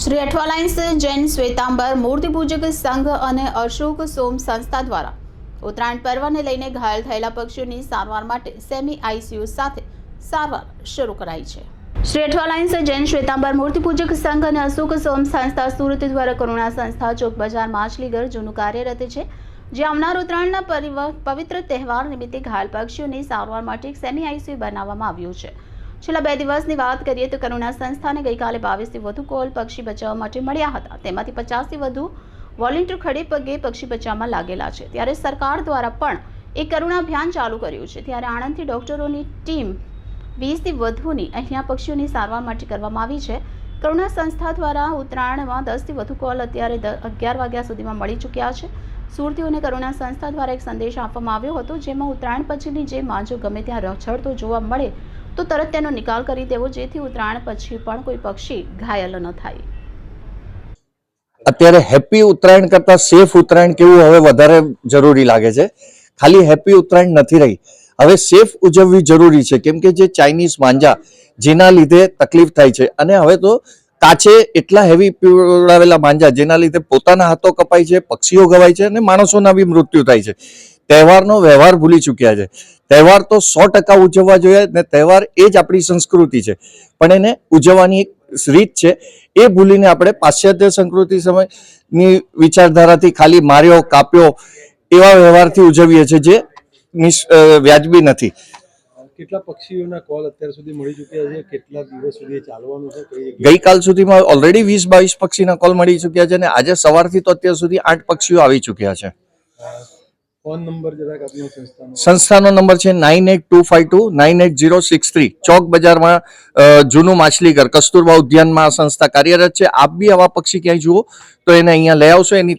શ્રી અઠવાલાઇન્સ જૈન શ્વેતાંબર મૂર્તિપૂજક સંઘ અને અશોક સોમ સંસ્થા દ્વારા ઉત્તરાયણ પર્વને લઈને ઘાયલ થયેલા પક્ષીઓની સારવાર માટે સેમી આઈસીયુ સાથે સારવાર શરૂ કરાઈ છે. શ્રી અઠવાલાઇન્સ જૈન શ્વેતાંબર મૂર્તિપૂજક સંઘ અને અશોક સોમ સંસ્થા સુરત દ્વારા કરુણા સંસ્થા ચોક બજાર માછલીઘર જૂનું કાર્યરત છે જે આવનાર ઉત્તરાયણના પવિત્ર તહેવાર નિમિત્તે ઘાયલ પક્ષીઓની સારવાર માટે એક સેમી આઈસીયુ બનાવવામાં આવ્યું છે. છેલ્લા બે દિવસની વાત કરીએ તો કરુણા સંસ્થાને ગઈકાલે બાવીસથી વધુ કોલ પક્ષી બચાવવા માટે મળ્યા હતા. તેમાંથી પચાસથી વધુ વોલેન્ટિયર ખડે પગે પક્ષી બચાવમાં લાગેલા છે. ત્યારે સરકાર દ્વારા પણ એક કરુણા અભિયાન ચાલુ કર્યું છે. ત્યારે આણંદથી ડોક્ટરોની ટીમ વીસથી વધુની અહીંયા પક્ષીઓની સારવાર માટે કરવામાં આવી છે. કરુણા સંસ્થા દ્વારા ઉત્તરાયણમાં દસથી વધુ કોલ અત્યારે અગિયાર વાગ્યા સુધીમાં મળી ચૂક્યા છે. સુરતીઓને કરુણા સંસ્થા દ્વારા એક સંદેશ આપવામાં આવ્યો હતો, જેમાં ઉત્તરાયણ પછીની જે માંજો ગમે ત્યાં રછડતો જોવા મળે તો તરત તેનો નિકાલ કરી દેવો, જેથી ઉત્તરાયણ પછી પણ કોઈ પક્ષી ઘાયલ ન થાય. અત્યારે હેપી ઉત્તરાયણ કરતા સેફ ઉત્તરાયણ કેવું હવે વધારે જરૂરી લાગે છે? ખાલી હેપી ઉત્તરાયણ નથી રહી. હવે સેફ ઉજવવી જરૂરી છે. કેમ કે જે ચાઇનીઝ માંજા, જેના લીધે તકલીફ થાય છે. અને હવે તો કાચે એટલા હેવી પીવડાવેલા માંજા, જેના લીધે પોતાના હાથો કપાય છે, પક્ષીઓ ગવાય છે અને માણસોના બી મૃત્યુ થાય છે. તહેવારનો વ્યવહાર ભૂલી ચૂક્યા છે. તહેવાર તો સો ટકા ઉજવવા જોઈએ ને તહેવાર એ જ આપણી સંસ્કૃતિ છે. પણ એને ઉજવવાની એક રીત છે. એ ભૂલીને આપણે પાશ્ચાત્ય સંસ્કૃતિ સમયની વિચારધારાથી ખાલી માર્યો કાપ્યો એવા વ્યવહારથી ઉજવીએ છીએ જે વ્યાજબી નથી. કેટલા પક્ષીઓના કોલ અત્યાર સુધી મળી ચૂક્યા છે? કેટલા દિવસ સુધી ચાલવાનું છે? ગઈકાલ સુધીમાં ઓલરેડી વીસ બાવીસ પક્ષીના કોલ મળી ચૂક્યા છે અને આજે સવારથી તો અત્યાર સુધી આઠ પક્ષીઓ આવી ચૂક્યા છે. ફોન નંબર જરાક આપની સંસ્થાનો? સંસ્થાનો નંબર છે nine eight two five two nine eight zero six three ચોક બજારમાં જૂનું માછલીઘર કસ્તુરબા ઉદ્યાનમાં આ સંસ્થા કાર્યરત છે. આપ બી આવા પક્ષી ક્યાંય જુઓ તો એને અહીંયા લઈ આવશો એની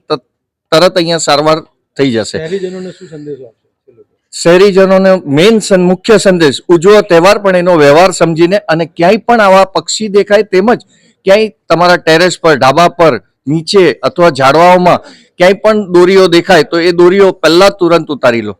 તરત અહીંયા સારવાર થઈ જશે. શહેરીજનોને શું સંદેશો આપશો શહેરીજનોને મેઇન મુખ્ય સંદેશ ઉજવો તહેવાર પણ એનો વ્યવહાર સમજીને અને ક્યાંય પણ આવા પક્ષી દેખાય તેમજ ક્યાંય તમારા ટેરેસ પર ઢાબા પર નીચે અથવા ઝાડવાઓમાં ક્યાંય પણ દોરીઓ દેખાય તો એ દોરીઓ પહેલા તુરંત ઉતારી લો.